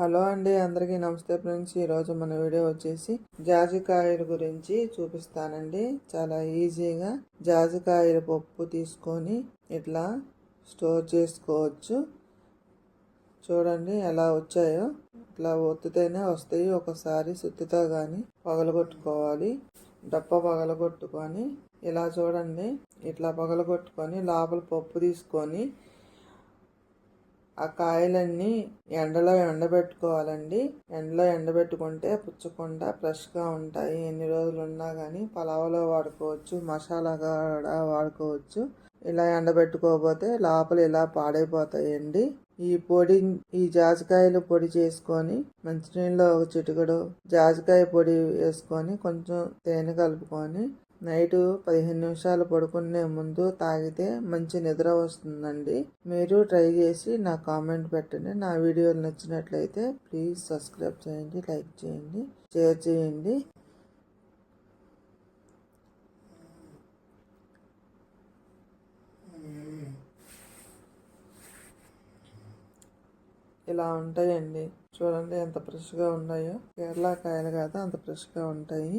Hello అండి అందరికీ నమస్తే ఫ్రెండ్స్. ఈరోజు మన వీడియో వచ్చేసి జాజికాయల గురించి చూపిస్తానండి. చాలా ఈజీగా జాజికాయల పప్పు తీసుకొని ఇట్లా స్టోర్ చేసుకోవచ్చు. చూడండి ఎలా వచ్చాయో. ఇట్లా ఒత్తితేనే వస్తాయి. ఒకసారి సుత్తితో కానీ పగలగొట్టుకోవాలి. డప్ప పగలగొట్టుకొని ఇలా చూడండి. ఇట్లా పగలగొట్టుకొని లోపల పప్పు తీసుకొని ఆ కాయలన్నీ ఎండలో ఎండబెట్టుకోవాలండి. ఎండలో ఎండబెట్టుకుంటే పుచ్చకుండా ఫ్రెష్గా ఉంటాయి. ఎన్ని రోజులు ఉన్నా కానీ పలావలో వాడుకోవచ్చు మసాలాగా కూడా వాడుకోవచ్చు. ఇలా ఎండబెట్టుకోకపోతే లోపల ఇలా పాడైపోతాయండి. ఈ పొడి ఈ జాజికాయలు పొడి చేసుకొని మంచినీళ్ళలో ఒక చిటికడు జాజికాయ పొడి వేసుకొని కొంచెం తేనె కలుపుకొని నైట్ పదిహేను నిమిషాలు పడుకునే ముందు తాగితే మంచి నిద్ర వస్తుందండి. మీరు ట్రై చేసి నా కామెంట్ పెట్టండి. నా వీడియోలు నచ్చినట్లయితే ప్లీజ్ సబ్స్క్రైబ్ చేయండి లైక్ చేయండి షేర్ చేయండి. ఇలా ఉంటాయండి. చూడండి ఎంత ఫ్రెష్గా ఉన్నాయో. కేరళ కాయలు కాదు అంత ఫ్రెష్గా ఉంటాయి.